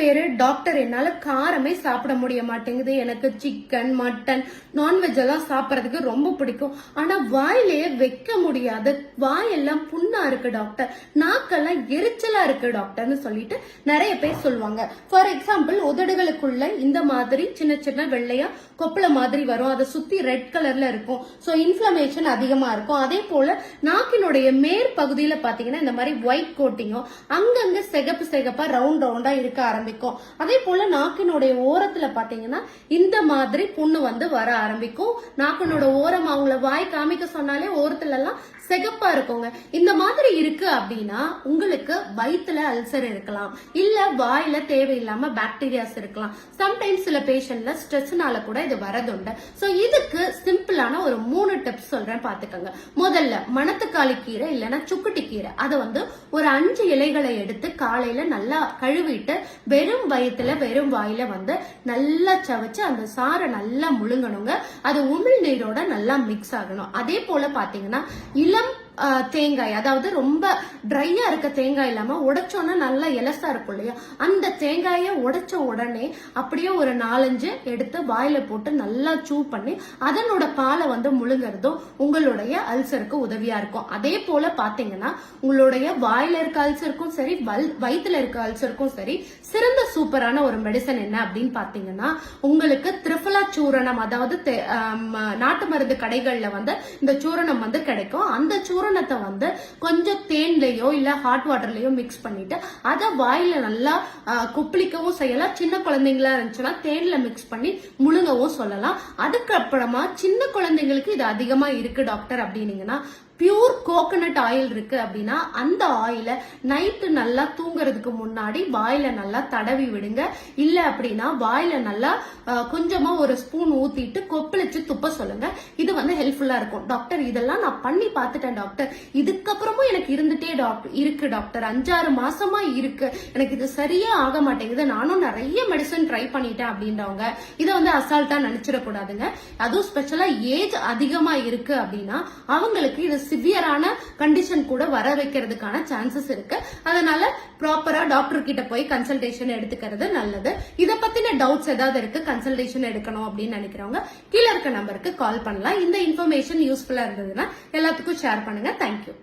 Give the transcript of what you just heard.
பேரு டாக்டர் என்னால காரமே சாப்பிட முடிய மாட்டேங்குது. எனக்கு சிக்கன் மட்டன் நான்வெஜ் எல்லாம் சாப்பிட்றதுக்கு ரொம்ப பிடிக்கும். ஆனா வாயிலேயே வைக்க முடியாது. வாயெல்லாம் புண்ணா இருக்கு டாக்டர் நாக்கெல்லாம் எரிச்சலா இருக்கு டாக்டர்னு சொல்லிட்டு நிறைய பேர் சொல்லுவாங்க. ஃபார் எக்ஸாம்பிள் உதடுகளுக்குள்ள இந்த மாதிரி சின்ன சின்ன வெள்ளையா கொப்பள மாதிரி வரும். அதை சுத்தி ரெட் கலர்ல இருக்கும். ஸோ இன்ஃபிளமேஷன் அதிகமா இருக்கும். அதே போல நாக்கினுடைய மேற்பகுதியில பாத்தீங்கன்னா இந்த மாதிரி ஒயிட் கோட்டிங்கும் அங்கங்க சிகப்பு சிகப்பா ரவுண்ட் ரவுண்டா இருக்க ஆரம்பிக்கும். அதே போல நாக்கினுடைய ஓரத்துல பாத்தீங்கன்னா இந்த மாதிரி புண்ணு வந்து வர ஆரம்பிக்கும். நாக்கினோட ஓரம் அவங்கள வாய் காமிக்க சொன்னாலே ஓரத்துல எல்லாம் செகப்பா இருக்குங்க. இந்த மாதிரி இருக்கு அப்படின்னா உங்களுக்கு வயிற்றுல அல்சர் இருக்கலாம். இல்ல வாயில தேவையில்லாம பாக்டீரியாஸ் இருக்கலாம். சம்டைம்ஸ் சில பேஷண்ட்ல ஸ்ட்ரெஸ்னால கூட இது வரதுண்டு ஸோ இதுக்கு சிம்பிளான ஒரு மூணு டிப்ஸ் சொல்றேன் பாத்துக்கோங்க. முதல்ல மணத்துக்காளி கீரை இல்லைன்னா சுக்குட்டி கீரை. அதை வந்து ஒரு அஞ்சு இலைகளை எடுத்து காலையில நல்லா கழுவிட்டு வெறும் வயிற்றுல வெறும் வாயில வந்து நல்லா சவைச்சு அந்த சாரை நல்லா முழுங்கணுங்க. அது உமிழ் நீரோட நல்லா மிக்ஸ் ஆகணும். அதே போல பாத்தீங்கன்னா இளம் தேங்காய். அதாவது ரொம்ப ட்ரையா இருக்க தேங்காய் இல்லாம உடைச்சோன்னா நல்லா எலசா இருக்கும் இல்லையா? அந்த தேங்காயை உடைச்ச உடனே அப்படியே ஒரு நாலஞ்சு எடுத்து வாயில போட்டு நல்லா சூ பண்ணி அதனோட பாலை வந்து முழுங்குறதும் உங்களுடைய அல்சருக்கு உதவியா இருக்கும். அதே போல பாத்தீங்கன்னா உங்களுடைய வாயில இருக்க அல்சருக்கும் சரி வல்- வயிற்றுல இருக்க அல்சருக்கும் சரி சிறந்த சூப்பரான ஒரு மெடிசன் என்ன அப்படின்னு பாத்தீங்கன்னா உங்களுக்கு திரிஃபலா சூரணம் அதாவது நாட்டு மருந்து கடைகள்ல வந்து இந்த சூரணம் வந்து கிடைக்கும். அந்த சூரணம் சூரணத்தை வந்து கொஞ்சம் தேன்லயோ இல்லை ஹாட் வாட்டர்லையோ மிக்ஸ் பண்ணிட்டு அதை வாயில நல்லா கொப்பளிக்கவும் செய்யலாம். சின்ன குழந்தைங்களா இருந்துச்சுன்னா தேனில் மிக்ஸ் பண்ணி முழுங்கவும் சொல்லலாம். அதுக்கப்புறமா சின்ன குழந்தைங்களுக்கு இது அதிகமாக இருக்கு டாக்டர் அப்படின்னீங்கன்னா பியூர் கோகனட் ஆயில் இருக்கு அப்படின்னா அந்த ஆயிலை நைட்டு நல்லா தூங்குறதுக்கு முன்னாடி வாயில நல்லா தடவி விடுங்க. இல்ல அப்படின்னா வாயில நல்லா கொஞ்சமா ஒரு ஸ்பூன் ஊத்திட்டு கொப்பளிச்சு துப்ப சொல்லுங்க. இது வந்து ஹெல்ப்ஃபுல்லா இருக்கும். டாக்டர் இதெல்லாம் நான் பண்ணி பார்த்துட்டேன் டாக்டர் இதுக்கப்புறமும் எனக்கு இருந்துட்டே டாக்டர் இருக்கு டாக்டர் அஞ்சாறு மாசமா இருக்கு. எனக்கு இது சரியா ஆக மாட்டேங்குது. நானும் நிறைய மெடிசன் ட்ரை பண்ணிட்டேன் அப்படின்றவங்க. இதை வந்து அசால்ட்டா நினைச்சிடக்கூடாதுங்க. அதுவும் ஸ்பெஷலா ஏஜ் அதிகமா இருக்கு அப்படின்னா அவங்களுக்கு இது சிவியரான கண்டிஷன் கூட வர வைக்கிறதுக்கான சான்சஸ் இருக்கு. அதனால ப்ராப்பரா டாக்டர் கிட்ட போய் கன்சல்டேஷன் எடுத்துக்கிறது நல்லது. இதை பத்தின டவுட்ஸ் ஏதாவது இருக்கு கன்சல்டேஷன் எடுக்கணும் அப்படின்னு நினைக்கிறவங்க கீழே இருக்க நம்பருக்கு கால் பண்ணலாம். இந்த இன்ஃபர்மேஷன் யூஸ்ஃபுல்லா இருந்ததுன்னா எல்லாத்துக்கும் ஷேர் பண்ணுங்க. தேங்க்யூ